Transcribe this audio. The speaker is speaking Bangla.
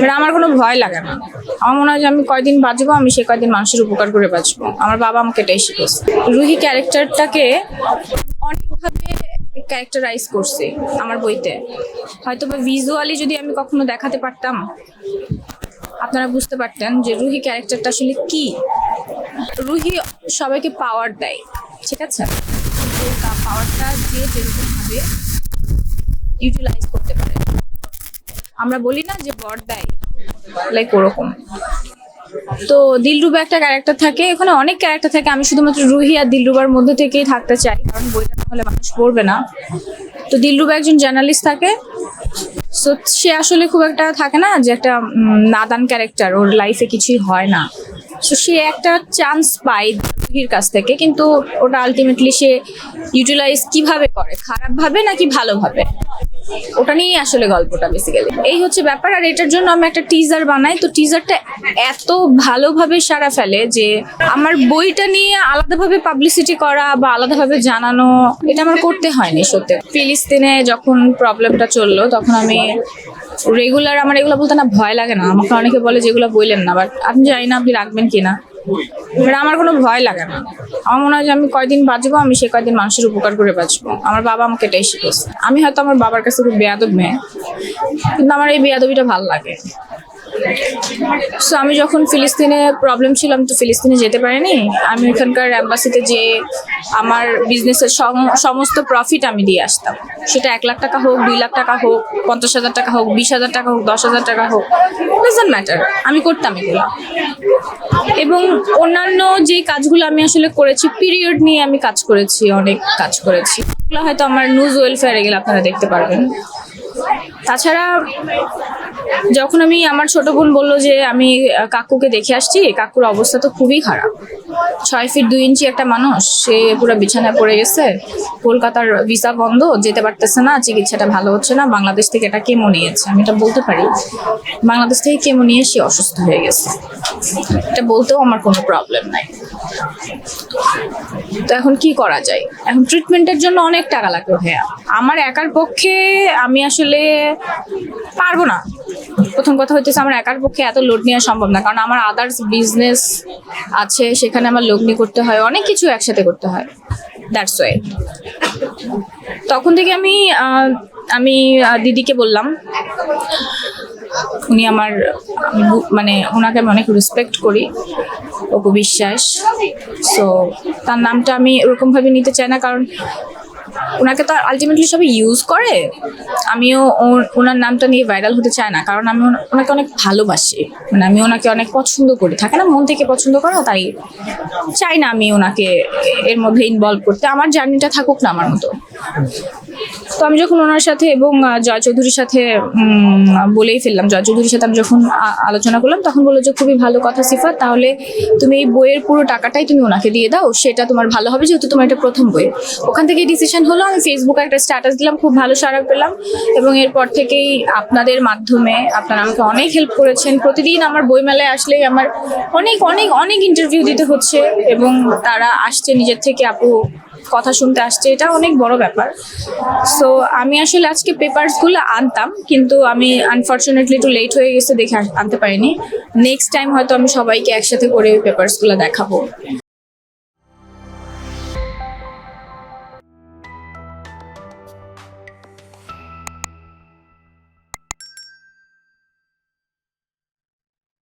মানে আমার কোনো ভয় লাগে না। আমার মনে হয় যে আমি কয়দিন বাঁচবো, আমি সে কয়দিন মানুষের উপকার করে বাঁচবো। আমার বাবা আমাকে এটাই শিখেছে রুহি ক্যারেক্টারটাকে অনেকভাবে ক্যারেক্টারাইজ করছে আমার বইতে। হয়তো বা ভিজুয়ালি যদি আমি কখনো দেখাতে পারতাম, আপনারা বুঝতে পারতেন যে রুহি ক্যারেক্টারটা আসলে কি। রুহি সবাইকে পাওয়ার দেয়, ঠিক আছে? পাওয়ারটা যে যেরকম ভাবে ইউটিলাইজ করতে পারে। আমরা বলি না যে বর দেয়। লাইক ওরকম। তো দিলরুবা একটা ক্যারেক্টার থাকে এখানে অনেক ক্যারেক্টার থাকে। আমি শুধুমাত্র রুহি আর দিলরুবার মধ্যে থেকেই থাকতে চাই, কারণ বইটা না হলে মানুষ পড়বে না। তো দিলরুবা একজন জার্নালিস্ট থাকে। সো সে আসলে খুব একটা থাকে না যে একটা নাদান ক্যারেক্টার ওর লাইফে কিছুই হয় না। সো সে একটা চান্স পায় রুহির কাছ থেকে, কিন্তু ওটা আলটিমেটলি সে ইউটিলাইজ কীভাবে করে? খারাপভাবে নাকি ভালোভাবে ওটা নিয়েই আসলে গল্পটা বেসিক্যালি এই হচ্ছে ব্যাপার, আর এটার জন্য আমি একটা টিজার বানাই। তো টিজারটা এত ভালোভাবে সারা ফেলে যে আমার বইটা নিয়ে আলাদাভাবে পাবলিসিটি করা বা আলাদাভাবে জানানো, এটা আমার করতে হয়নি, সত্যি। ফিলিস্তিনে যখন প্রবলেমটা চলল, তখন আমি রেগুলার আমার এগুলো বলতে না ভয় লাগে না। আমাকে অনেকে বলে যেগুলো বললেন না বাট আপনি জানি না আপনি রাখবেন কিনা। মানে আমার কোনো ভয় লাগে না। আমার মনে হয় যে আমি কয়দিন বাঁচবো, আমি সে কয়দিন মানুষের উপকার করে বাঁচবো। আমার বাবা আমাকে এটাই শিখেছে আমি হয়তো আমার বাবার কাছে খুব বেয়াদব মেয়ে, কিন্তু আমার এই বেয়াদবিটা ভালো লাগে। সো আমি যখন ফিলিস্তিনে প্রবলেম ছিল আমি তো ফিলিস্তিনে যেতে পারিনি। আমি ওখানকার অ্যাম্বাসিতে যে আমার বিজনেসের সমস্ত প্রফিট আমি দিয়ে আসতাম। সেটা এক লাখ টাকা হোক, দুই লাখ টাকা হোক, পঞ্চাশ হাজার টাকা হোক, বিশ হাজার টাকা হোক, দশ হাজার টাকা হোক ডাজন্ট ম্যাটার আমি করতাম এগুলো। এবং অন্যান্য যে কাজগুলো আমি আসলে করেছি পিরিয়ড নিয়ে আমি কাজ করেছি, অনেক কাজ করেছি। এগুলো হয়তো আমার নিউজ ওয়েলফেয়ারে গেলে আপনারা দেখতে পারবেন। তাছাড়া যখন আমি, আমার ছোট বোন বলল যে, আমি কাকুকে দেখে আসছি, কাকুর অবস্থা তো খুবই খারাপ। ছয় ফিট দুই ইঞ্চি একটা মানুষ, সে পুরো বিছানায় পড়ে গেছে। কলকাতার ভিসা বন্ধ, যেতে পারতেছে না, চিকিৎসাটা ভালো হচ্ছে না, বাংলাদেশ থেকে এটা কেমো নিয়েছে। আমি এটা বলতে পারি, বাংলাদেশ থেকে কেমো নিয়ে সে অসুস্থ হয়ে গেছে। এটা বলতেও আমার কোনো প্রবলেম নাই। তো এখন কি করা যায়? এখন ট্রিটমেন্টের জন্য অনেক টাকা লাগবে ভাইয়া। আমার একার পক্ষে আমি আসলে পারব না। প্রথম কথা হচ্ছে আমার একার পক্ষে এত লোড নেওয়া সম্ভব না। কারণ আমার আদার্স বিজনেস আছে, সেখানে আমার লগ্নি করতে হয়, অনেক কিছু একসাথে করতে হয়। দ্যাটস ওয়ে তখন থেকে আমি আমি দিদিকে বললাম, উনি আমার মানে ওনাকে আমি অনেক রেসপেক্ট করি, অপু বিশ্বাস। সো তার নামটা আমি ওরকমভাবে নিতে চাই না, কারণ ওনাকে তো আলটিমেটলি সবাই ইউজ করে। আমিও ওনার নামটা নিয়ে ভাইরাল হতে চাই না, কারণ আমি ওনাকে অনেক ভালোবাসি। মানে আমি ওনাকে অনেক পছন্দ করি। থাকে না, মন থেকে পছন্দ করো, তাই চাই না আমি ওনাকে এর মধ্যে ইনভলভ করতে। আমার জার্নিটা থাকুক না আমার মতো। তো আমি যখন ওনার সাথে এবং জয় চৌধুরীর সাথে বলেই ফেললাম, জয় চৌধুরীর সাথে আমি যখন আলোচনা করলাম, তখন বলল যে খুবই ভালো কথা সিফাত, তাহলে তুমি এই বইয়ের পুরো টাকাটাই তুমি ওনাকে দিয়ে দাও, সেটা তোমার ভালো হবে যেহেতু তোমার এটা প্রথম বই। ওখান থেকে ডিসিশন হলো, আমি ফেসবুকে একটা স্ট্যাটাস দিলাম, খুব ভালো সাড়া পেলাম, এবং এরপর থেকেই আপনাদের মাধ্যমে আপনারা আমাকে অনেক হেল্প করেছেন। প্রতিদিন আমার বই মেলায় আসলেই আমার অনেক অনেক অনেক ইন্টারভিউ দিতে হচ্ছে, এবং তারা আসছে নিজের থেকে, আপু কথা শুনতে আসছে, এটা অনেক বড় ব্যাপার। সো আমি আসলে আজকে পেপারসগুলো আনতাম, কিন্তু আমি আনফর্চুনেটলি একটু লেট হয়ে গেছে দেখে আনতে পারিনি। নেক্সট টাইম হয়তো আমি সবাইকে একসাথে করে পেপারসগুলো দেখাবো।